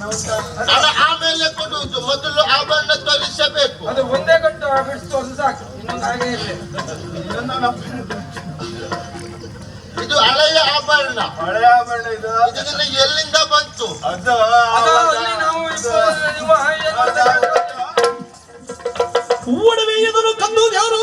ಆಮೇಲೆ ಕೊಡುವುದು. ಮೊದಲು ಆಭರಣ ತೋರಿಸಬೇಕು. ಅದು ಒಂದೇ ಗಂಟು ಬಿಡಿಸಿ ತೋರಿಸಿ ಸಾಕು. ಇನ್ನೊಂದು ಹಾಗೆ ಇರಲಿ. ಇದು ಹಳೆಯ ಆಭರಣ. ಹಳೆ ಆಭರಣ ಇದು. ಇದನ್ನ ಎಲ್ಲಿಂದ ಬಂತು? ಅದು ಒಡವೆ ಎದುರು ಕಂದು ಯಾರು?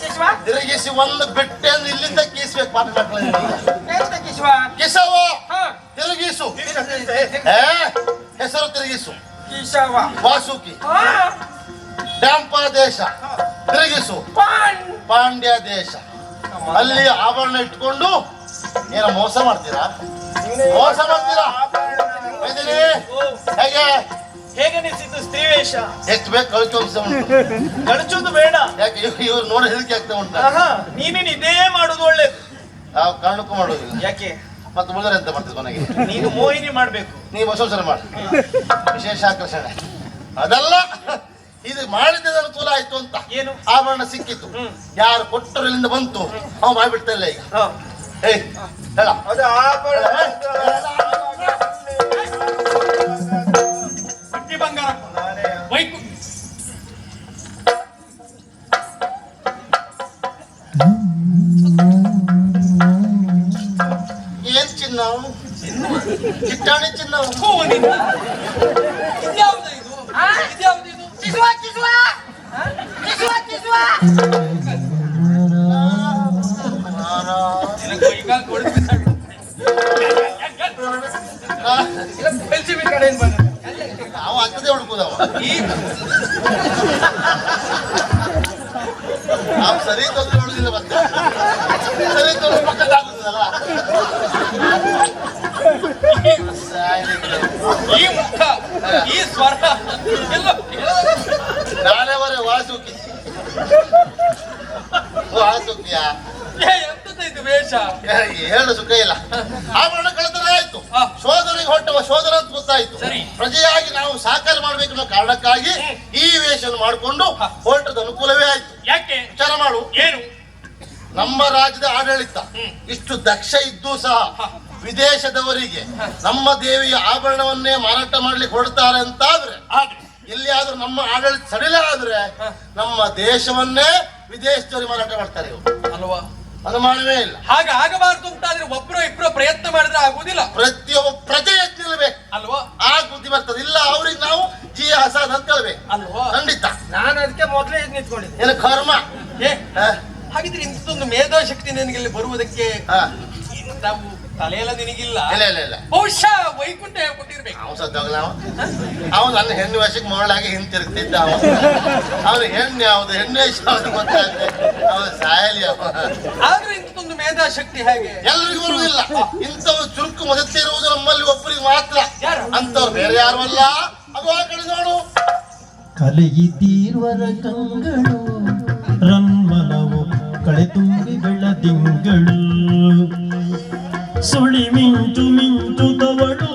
ಕಿಶ್ವ ತಿರುಗಿಸಿ ಒಂದು ಬಿಟ್ಟೆ ಇಲ್ಲಿಂದ ಕೀಸ್ಬೇಕು ಪಾಠ ಕಿಶ್ವ ಹಾ ತಿರುಗಿಸು. ಹೆಸರು ತಿರುಗಿಸು. ಕಿಶವ ವಾಸುಕಿ. ಡ್ಯಾಂಪ ದೇಶ. ತಿರುಗಿಸು. ಪಾಂಡ್ಯ ದೇಶ. ಅಲ್ಲಿ ಆಭರಣ ಇಟ್ಕೊಂಡು ಏನ ಮೋಸ ಮಾಡ್ತೀರಾ? ಮೋಸ ಮಾಡ್ತೀರಾ? ವೈದ್ಯರೇ, ಹೇಗೆ? ನಿಲ್ಸಿದ್ದು ಸ್ತ್ರೀ ವೇಷ? ಎಷ್ಟು ಬೇಕು ಕಳ್ಕೊಂಡ್ಸ ಉಂಟು ಕಳಚೋದು ಬೇಡ. ಯಾಕೆ ಇವ್- ಇವ್ರು ನೋಡಿ ಹೆದರಿಕೆ ಆಗ್ತಾ ಉಂಟ? ನೀನೇನು ಇದೇ ಮಾಡುದು ಒಳ್ಳೇದು. ಯಾವ ಕಾರಣಕ್ಕೂ ಮಾಡೋದಿಲ್ಲ ಯಾಕೆ? ಮತ್ತೆ ಮುಳಿದ್ರೆ ಎಂತ ಮಾಡ್ತೀವಿ ಕೊನೆಗೆ? ನೀನು ಮೋಹಿನಿ ಮಾಡ್ಬೇಕು. ನೀವು ಹೊಸ ಮಾಡಿ. ವಿಶೇಷ ಆಕರ್ಷಣೆ. ಅದಲ್ಲ ಇದು ಮಾಡಿದ ಅನುಕೂಲ ಆಯ್ತು ಅಂತ. ಏನು? ಆಭರಣ ಸಿಕ್ಕಿತ್ತು. ಯಾರು ಕೊಟ್ಟರು ಇಲ್ಲಿಂದ ಬಂತು? ಅವ ಮಾಡ್ಬಿಡ್ತಾ ಇಲ್ಲ ಈಗ. ಏಯ್ ಹೇಳ. ಏನ್ ಚಿನ್ನ ಚಿಟ್ಟಾಣಿ ಚಿನ್ನ ಹೋ ನಿನ್ನ ಇದ್ಯಾವ್ದು ಇದು ಹಾ? ಇದ್ಯಾವ್ದು ಇದು ಕಿಶ್ವ ಕಿಶ್ವ ಹಾ? ಕಿಶ್ವ ಕಿಶ್ವ ನಿನಗೆ ಕೈಕಾಲು ಕೊಡ್ದು ಬಿಸಾಡು. ಇಲ್ಲ, ಬೆಳ್ಸಿಬಿ ಕಡೆಯಿಂದ ಬಂದದ್ದು. ಅವ ಅಕ್ಕದೇ ಹುಡುಕುದವ ಈ ನಾವು ಸರಿ ತೊಂದ್ರೆ ನೋಡುದಿಲ್ಲ ಮತ್ತೆ. ಸರಿ ತೊಂದ್ರೆ ಪಕ್ಕದಾಗುದಲ್ಲ ಈ ಮುಖ ಈ ಸ್ವರ ಎಲ್ಲ ನಾಳೆವರೆ ವಾಸುಕಿ. ವಾಸುಕಿಯ? ಎಂತದ ಇದು ವೇಷ? ಹೇಳು ಸುಖ ಇಲ್ಲ. ಆಭರಣ ಆಯ್ತು ಸೋದರಿಗೆ ಹೊಟ್ಟುವ ಸೋದರ ಅಂತ ಗೊತ್ತಾಯ್ತು. ಪ್ರಜೆಯಾಗಿ ನಾವು ಸಾಕಾರ ಮಾಡ್ಬೇಕು ಅನ್ನೋ ಕಾರಣಕ್ಕಾಗಿ ಈ ವೇಷನ್ ಮಾಡಿಕೊಂಡು ಹೊರಟದ ಅನುಕೂಲವೇ ಆಯ್ತು. ಯಾಕೆ? ವಿಚಾರ ಮಾಡು. ಏನು? ನಮ್ಮ ರಾಜ್ಯದ ಆಡಳಿತ ಇಷ್ಟು ದಕ್ಷ ಇದ್ದೂ ಸಹ ವಿದೇಶದವರಿಗೆ ನಮ್ಮ ದೇವಿಯ ಆಭರಣವನ್ನೇ ಮಾರಾಟ ಮಾಡ್ಲಿಕ್ಕೆ ಹೊಡ್ತಾರೆ ಅಂತಾದ್ರೆ ಆದ್ರೆ? ಆದ್ರೂ ನಮ್ಮ ಆಡಳಿತ ಸಡಿಲ ಆದ್ರೆ ನಮ್ಮ ದೇಶವನ್ನೇ ವಿದೇಶದವರಿಗೆ ಮಾರಾಟ ಮಾಡ್ತಾರೆ ಅಲ್ವಾ? ಅನುಮಾನವೇ ಇಲ್ಲ. ಹಾಗೆ ಆಗಬಾರದು ಅಂತ ಆದ್ರೆ ಒಬ್ರು ಇಬ್ರು ಪ್ರಯತ್ನ ಮಾಡಿದ್ರೆ ಆಗುದಿಲ್ಲ ಪ್ರತಿಯೊಬ್ಬ ಪ್ರಜೆ ನಿಲ್ಬೇಕು ಅಲ್ವಾ? ಆ ಬುದ್ಧಿ ಬರ್ತದೆ. ಇಲ್ಲ ಅವ್ರಿಗೆ ನಾವು ಜೀ ಹಸಾದ್ ಅಂತ ಹೇಳ್ಬೇಕು. ಅಲ್ವಾ? ಖಂಡಿತ. ನಾನು ಅದಕ್ಕೆ ಮೊದಲೇ ಎದ್ದು ನಿಂತ್ಕೊಂಡಿದ್ದೆ ಏನು ಕರ್ಮ? ಏ ಹ? ಹಾಗಿದ್ರೆ ಇಂಥದ್ದೊಂದು ಮೇಧಾಶಕ್ತಿ ನಿನಗೆ ಇಲ್ಲಿ ಬರುವುದಕ್ಕೆ ಹ. ನಾವು ತಲೆಯೆಲ್ಲ ನಿನಗಿಲ್ಲ? ಇಲ್ಲ ಇಲ್ಲ ಇಲ್ಲ. ಬಹುಶಃ ವೈಕುಂಠ ಕೊಟ್ಟಿರ್ಬೇಕು ಅವ ಅವನು? ನನ್ನ ಹೆಣ್ಣು ವೇಷಕ್ಕೆ ಮರಳಾಗಿ ಹಿಂತಿರುಗ್ತಿದ್ದ ಅವ ಅವನು. ಹೆಣ್ಣು ಯಾವುದು ಹೆಣ್ಣು ವೇಷ ಯಾವುದು ಗೊತ್ತಾಗ್ತದೆ ಅವನು ಸಾಯಲಿ ಅವ ಆದ್ರೆ ಇಂಥದ್ದೊಂದು ಮೇಧಾಶಕ್ತಿ ಹೇಗೆ? ಎಲ್ಲರಿಗೂ ಬರುವುದಿಲ್ಲ. ಇಂಥವು ಚುರುಕು ಮೊದಲಿರುವುದು ನಮ್ಮಲ್ಲಿ ಒಬ್ಬರಿಗೆ ಮಾತ್ರ? ಅಂತವ್ರು ಬೇರೆ ಯಾರು ಅಲ್ಲ? ಅದು ಆ ಕಡೆ ನೋಡು. ಕಲೆಯಿದ್ದೀರ್ವರ ಕಂಗಳು ರನ್ಮನವು ಕಳೆ ತುಂಬಿ ಬೆಳದಿಂಗಳು ಸುಳಿ ಮಿಂಚು ಮಿಂಚು ತವಳು.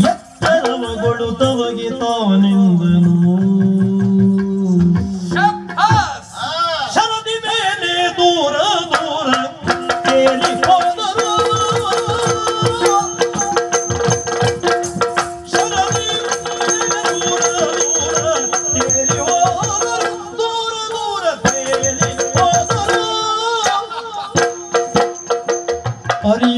ಎತ್ತರವಗಳು ತವಗೆ ತಾನೆಂದನು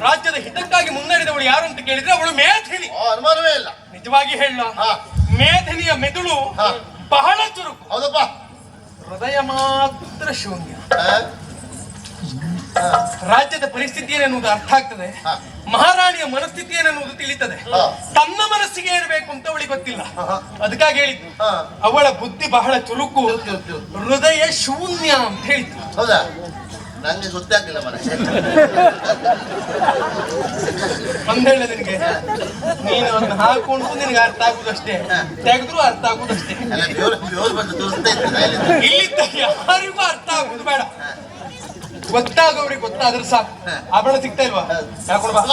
ರಾಜ್ಯದ ಹಿತಕ್ಕಾಗಿ ಮುನ್ನಡೆದವಳು ಯಾರು ಅಂತ ಕೇಳಿದ್ರೆ ಅವಳು ಮೇಧಿನಿ ಅನುಮಾನವೇ ಇಲ್ಲ. ನಿಜವಾಗಿ ಹೇಳ. ಹಾ. ಮೇಧಿನಿಯ ಮೆದುಳು ಬಹಳ ಚುರುಕು. ಹೌದಪ್ಪ. ಹೃದಯ ಮಾತ್ರ ಶೂನ್ಯ. ರಾಜ್ಯದ ಪರಿಸ್ಥಿತಿ ಏನನ್ನುವುದು ಅರ್ಥ ಆಗ್ತದೆ? ಮಹಾರಾಣಿಯ ಮನಸ್ಥಿತಿ ಏನನ್ನುವುದು ತಿಳಿತದೆ? ತನ್ನ ಮನಸ್ಸಿಗೆ ಇರಬೇಕು ಅಂತ ಅವಳಿಗೆ ಗೊತ್ತಿಲ್ಲ. ಅದಕ್ಕಾಗಿ ಹೇಳಿದ್ದು ಹಾ. ಅವಳ ಬುದ್ಧಿ ಬಹಳ ಚುರುಕು. ಚುರುಕು. ಹೃದಯ ಶೂನ್ಯ ಅಂತ ಹೇಳಿದ್ದು. ಹೌದಾ? ನಂಗೆ ಗೊತ್ತಾಗ್ಲಿಲ್ಲ ಮನೆ ಒಂದೇಳೆ ನಿನಗೆ. ನೀನು ಅದನ್ನ ಹಾಕೊಂಡು ನಿನಗೆ ಅರ್ಥ ಆಗುದಷ್ಟೇ. ತೆಗೆದ್ರು ಅರ್ಥ ಆಗುದಷ್ಟೇ ಇಲ್ಲಿದ್ದ ಯಾರಿಗೂ ಅರ್ಥ ಆಗುದು ಬೇಡ. ಗೊತ್ತಾಗೋರಿಗೆ ಗೊತ್ತಾದ್ರೆ ಸಾಕು. ಆಭರಣ ಸಿಗ್ತಾ ಇಲ್ವಾ? ಹೇಳ್ಕೊಂಡು ಬಾ!